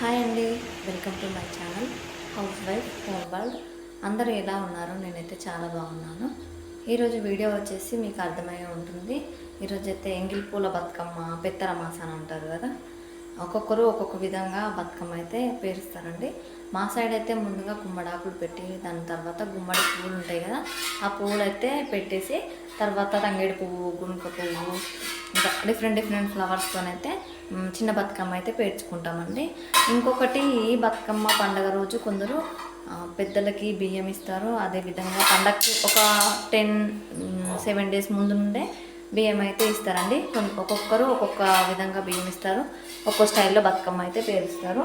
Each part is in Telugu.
హాయ్ అండి. Welcome to my channel. House wife home world అందరూ ఎలా ఉన్నారు? నేనైతే చాలా బాగున్నాను. ఈరోజు వీడియో వచ్చేసి మీకు అర్థమయ్యే ఉంటుంది. ఈరోజు అయితే ఎంగిల్ పూల బతుకమ్మ పెత్తరమాస అని అంటారు కదా. ఒక్కొక్కరు ఒక్కొక్క విధంగా బతుకమ్మ అయితే పేరుస్తారండి. మా సైడ్ అయితే ముందుగా గుమ్మడాకులు పెట్టి దాని తర్వాత గుమ్మడి పువ్వులు ఉంటాయి కదా ఆ పువ్వులు అయితే పెట్టేసి తర్వాత తంగేడు పువ్వు గునుక పువ్వు ఇంకా డిఫరెంట్ డిఫరెంట్ ఫ్లవర్స్తోనైతే చిన్న బతుకమ్మ అయితే పేర్చుకుంటామండి. ఇంకొకటి ఈ బతుకమ్మ పండగ రోజు కొందరు పెద్దలకి బియ్యం ఇస్తారు. అదేవిధంగా పండగకి ఒక టెన్ సెవెన్ డేస్ ముందు నుండే బియ్యం అయితే ఇస్తారండి. ఒక్కొక్కరు ఒక్కొక్క విధంగా బియ్యం ఇస్తారు. ఒక్కో స్టైల్లో బతుకమ్మ అయితే పేరుస్తారు.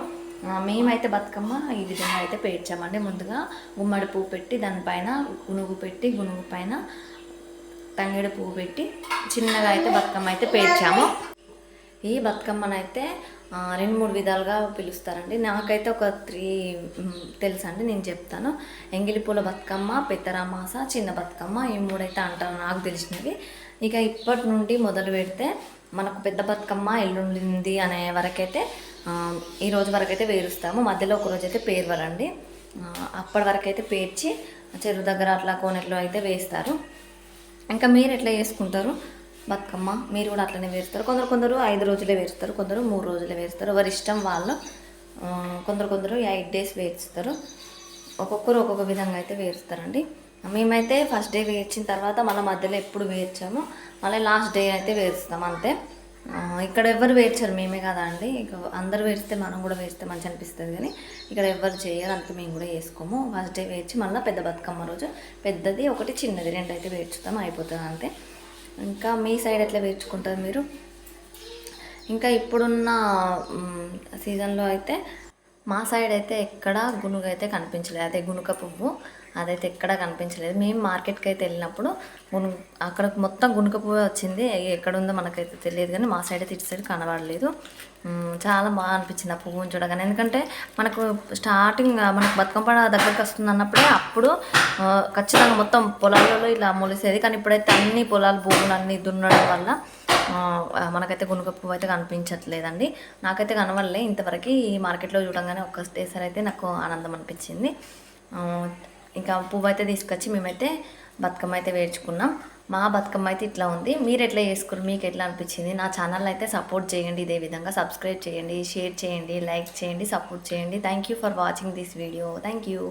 మేమైతే బతుకమ్మ ఈ విధంగా అయితే పేర్చామండి. ముందుగా గుమ్మడి పువ్వు పెట్టి దానిపైన గునుగు పెట్టి గునుగు పైన తంగేడు పువ్వు పెట్టి చిన్నగా అయితే బతుకమ్మ అయితే పేర్చాము. ఈ బతుకమ్మనైతే రెండు మూడు విధాలుగా పిలుస్తారండి. నాకైతే ఒక త్రీ తెలుసు అండి నేను చెప్తాను. ఎంగిలి పూల బతుకమ్మ పెద్దరామాస చిన్న బతుకమ్మ ఈ మూడైతే అంటారు నాకు తెలిసినవి. ఇక ఇప్పటి నుండి మొదలు పెడితే మనకు పెద్ద బతుకమ్మ ఎల్లుండింది అనే వరకైతే ఈ రోజు వరకైతే వేరుస్తాము మధ్యలో ఒక రోజు అయితే పేర్వరండి అప్పటి వరకైతే పేర్చి చెరువు దగ్గర అట్లా కోనెట్లో అయితే వేస్తారు. ఇంకా మీరు ఎట్లా చేసుకుంటారు? బతుకమ్మ మీరు కూడా అట్లనే వేస్తారు కొందరు కొందరు ఐదు రోజులే వేస్తారు కొందరు మూడు రోజులే వేస్తారు ఎవరి ఇష్టం వాళ్ళు కొందరు కొందరు ఎయిట్ డేస్ వేస్తారు ఒక్కొక్కరు ఒక్కొక్క విధంగా అయితే వేస్తారండి మేమైతే ఫస్ట్ డే వేర్చిన తర్వాత మళ్ళీ మధ్యలో ఎప్పుడు వేర్చాము. మళ్ళీ లాస్ట్ డే అయితే వేస్తాం అంతే. ఇక్కడ ఎవరు వేర్చరు మేమే కదా అండి. ఇక అందరు వేస్తే మనం కూడా వేస్తే మంచి అనిపిస్తుంది కానీ ఇక్కడ ఎవరు చేయరు అందుకే మేము కూడా వేసుకోము. ఫస్ట్ డే వేర్చి మళ్ళీ పెద్ద బతుకమ్మ రోజు పెద్దది ఒకటి చిన్నది రెండు అయితే వేర్చుతాం అయిపోతుంది అంతే. ఇంకా మీ సైడ్ ఎట్లా వేర్చుకుంటారు మీరు? ఇంకా ఇప్పుడున్న సీజన్లో అయితే మా సైడ్ అయితే ఎక్కడ గునుగ అయితే కనిపించలేదు. అదే గునుక పువ్వు అదైతే ఎక్కడ కనిపించలేదు. మేము మార్కెట్కి అయితే వెళ్ళినప్పుడు గును అక్కడ మొత్తం గునుక పువ్వు వచ్చింది. ఎక్కడ ఉందో మనకైతే తెలియదు కానీ మా సైడ్ అయితే ఇటు సైడ్ కనబడలేదు. చాలా బాగా అనిపించింది ఆ పువ్వుని చూడగానే. ఎందుకంటే మనకు స్టార్టింగ్ మనకు బతుకమ్మ దగ్గరికి వస్తుంది అన్నప్పుడే అప్పుడు ఖచ్చితంగా మొత్తం పొలాలలో ఇలా మొలిసేది. కానీ ఇప్పుడైతే అన్ని పొలాలు భూములు అన్నీ దున్నడం వల్ల మనకైతే గునుక పువ్వు అయితే కనిపించట్లేదండి. నాకైతే కనవల్లే ఇంతవరకు ఈ మార్కెట్లో చూడంగానే ఒక్కసారి అయితే నాకు ఆనందం అనిపించింది. ఇంకా పువ్వు అయితే తీసుకొచ్చి మేమైతే బతుకమ్మ అయితే వేర్చుకున్నాం. మా బతుకమ్మ అయితే ఇట్లా ఉంది. మీరు ఎట్లా చేసుకురు మీకు ఎట్లా అనిపించింది? నా ఛానల్ అయితే సపోర్ట్ చేయండి ఇదే విధంగా సబ్స్క్రైబ్ చేయండి షేర్ చేయండి లైక్ చేయండి సపోర్ట్ చేయండి. Thank you for watching this video thank you